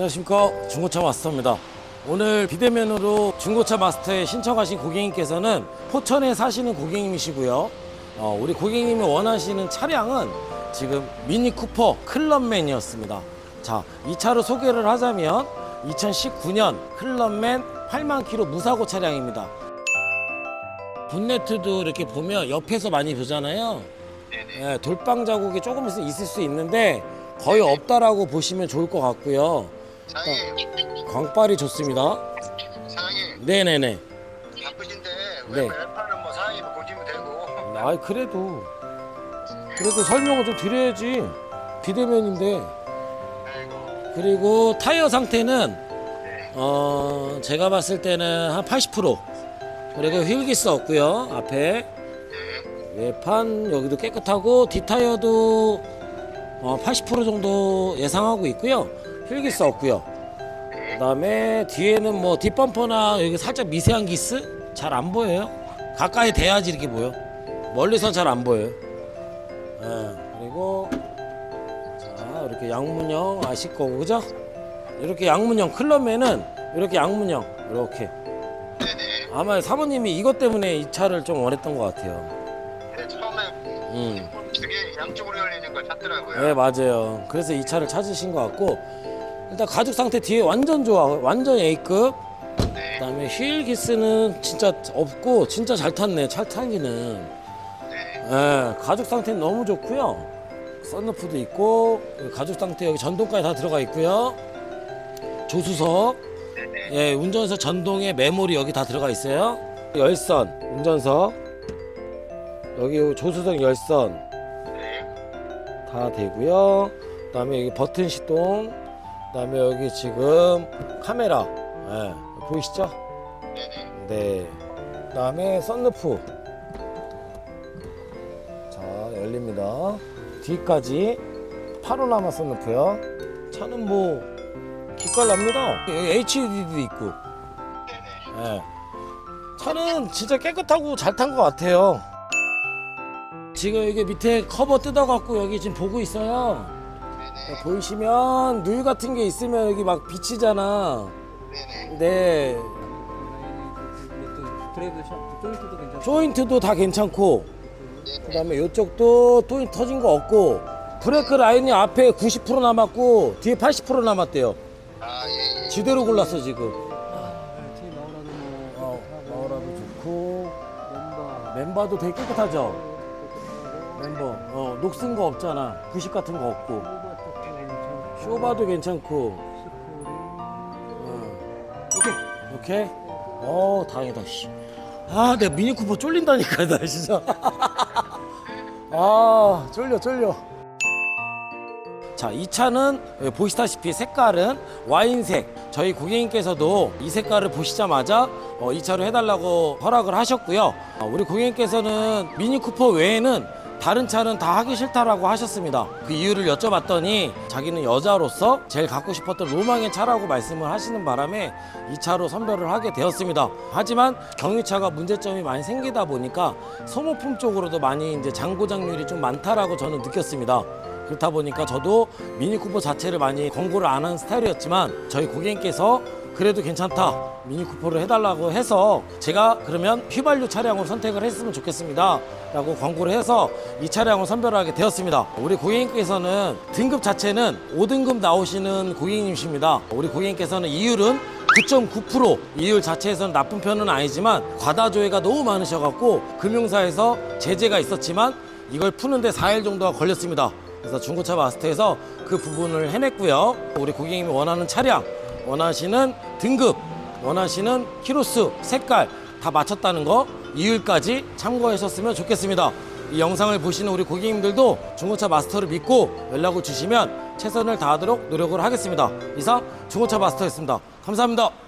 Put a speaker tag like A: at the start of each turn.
A: 안녕하십니까. 중고차 마스터입니다. 오늘 비대면으로 중고차 마스터에 신청하신 고객님께서는 포천에 사시는 고객님이시고요. 어, 우리 고객님이 원하시는 차량은 지금 미니 쿠퍼 클럽맨이었습니다. 자 이 차로 소개를 하자면 2019년 클럽맨 8만 킬로 무사고 차량입니다. 본네트도 이렇게 보면 옆에서 많이 보잖아요. 예, 돌빵 자국이 조금 있- 있을 수 있는데 거의 없다라고 보시면 좋을 것 같고요
B: 사장님,
A: 광빨이 좋습니다.
B: 사장님
A: 네네네.
B: 바쁘신데
A: 네.
B: 왜 웹판은 뭐 사장님 보시면 되고.
A: 아 그래도 그래도 설명을 좀 드려야지 비대면인데
B: 아이고.
A: 그리고 타이어 상태는
B: 네.
A: 어 제가 봤을 때는 한 80% 그리고 휠기스 없고요 앞에
B: 네.
A: 외판 여기도 깨끗하고 뒷타이어도 어, 80% 정도 예상하고 있고요 휠기스 없고요 그다음에 뒤에는 뭐 뒷범퍼나 여기 살짝 미세한 기스 잘 안 보여요 가까이 대야지 이렇게 보여 멀리서 잘안 보여요 예, 그리고 자 이렇게 양문형 아실 거고 그죠 이렇게 양문형 클럽맨은 이렇게 양문형 이렇게. 아마 사모님이 이것 때문에 이 차를 좀 원했던 것 같아요
B: 네, 처음에
A: 음.
B: 두개 양쪽으로 열리는 걸 찾더라고요.
A: 네 맞아요. 그래서 이 차를 찾으신 것 같고 일단 가죽 상태 뒤에 완전 좋아, 완전 A급.
B: 네.
A: 그다음에 휠 기스는 진짜 없고 진짜 잘 탔네 차 타기는.
B: 네.
A: 예, 가죽 상태는 너무 좋고요. 썬루프도 있고 가죽 상태 여기 전동까지 다 들어가 있고요. 조수석,
B: 네네.
A: 예, 운전석 전동에 메모리 여기 다 들어가 있어요. 열선, 운전석, 여기 조수석 열선,
B: 네.
A: 다 되고요. 그다음에 여기 버튼 시동, 그다음에 여기 지금 카메라, 예, 보이시죠?
B: 네네.
A: 네. 그다음에 썬루프. 자 열립니다. 뒤까지 파노라마 썬루프요. 차는 뭐 기깔납니다. 여기 HUD도 있고.
B: 네네.
A: 예. 차는 진짜 깨끗하고 잘 탄 것 같아요. 지금 여기 밑에 커버 뜯어갖고 여기 지금 보고 있어요.
B: 네네.
A: 보이시면 누유 같은 게 있으면 여기 막 비치잖아.
B: 네네.
A: 네.
C: 드레이드 샵 조인트도 괜찮고
A: 조인트도 다 괜찮고 그다음에 이쪽도 조인트 터진 거 없고 브레이크 라인이 앞에 90% 남았고 뒤에 80% 남았대요.
B: 아 예. 예.
A: 지대로 골랐어 지금.
C: 뭐
A: 어, 마오라도 좋고
C: 멤버
A: 멤버도 되게 깨끗하죠. 멤버 어, 녹슨 거 없잖아. 부식 같은 거 없고 쇼바도 괜찮고. 어.
C: 오케이
A: 오케이. 어 다행이다. 씨. 아, 내 미니 쿠퍼 쫄린다니까 나 진짜. 아, 쫄려 쫄려. 자, 이 차는 보시다시피 색깔은 와인색. 저희 고객님께서도 이 색깔을 보시자마자 어, 이 차로 해달라고 허락을 하셨고요. 어, 우리 고객님께서는 미니 쿠퍼 외에는 다른 차는 다 하기 싫다라고 하셨습니다. 그 이유를 여쭤봤더니 자기는 여자로서 제일 갖고 싶었던 로망의 차라고 말씀을 하시는 바람에 이 차로 선별을 하게 되었습니다. 하지만 경유차가 문제점이 많이 생기다 보니까 소모품 쪽으로도 많이 이제 장고장률이 좀 많다라고 저는 느꼈습니다. 그렇다 보니까 저도 미니쿠퍼 자체를 많이 권고를 안 하는 스타일이었지만 저희 고객님께서 그래도 괜찮다 미니쿠퍼를 해달라고 해서 제가 그러면 휘발유 차량으로 선택을 했으면 좋겠습니다 라고 광고를 해서 이 차량을 선별하게 되었습니다. 우리 고객님께서는 등급 자체는 5등급 나오시는 고객님이십니다. 우리 고객님께서는 이율은 9.9% 이율 자체에서는 나쁜 편은 아니지만 과다 조회가 너무 많으셔갖고 금융사에서 제재가 있었지만 이걸 푸는데 4일 정도가 걸렸습니다. 그래서 중고차 마스터에서 그 부분을 해냈고요. 우리 고객님이 원하는 차량, 원하시는 등급, 원하시는 키로수, 색깔 다 맞췄다는 거 이율까지 참고하셨으면 좋겠습니다. 이 영상을 보시는 우리 고객님들도 중고차 마스터를 믿고 연락을 주시면 최선을 다하도록 노력을 하겠습니다. 이상 중고차 마스터였습니다. 감사합니다.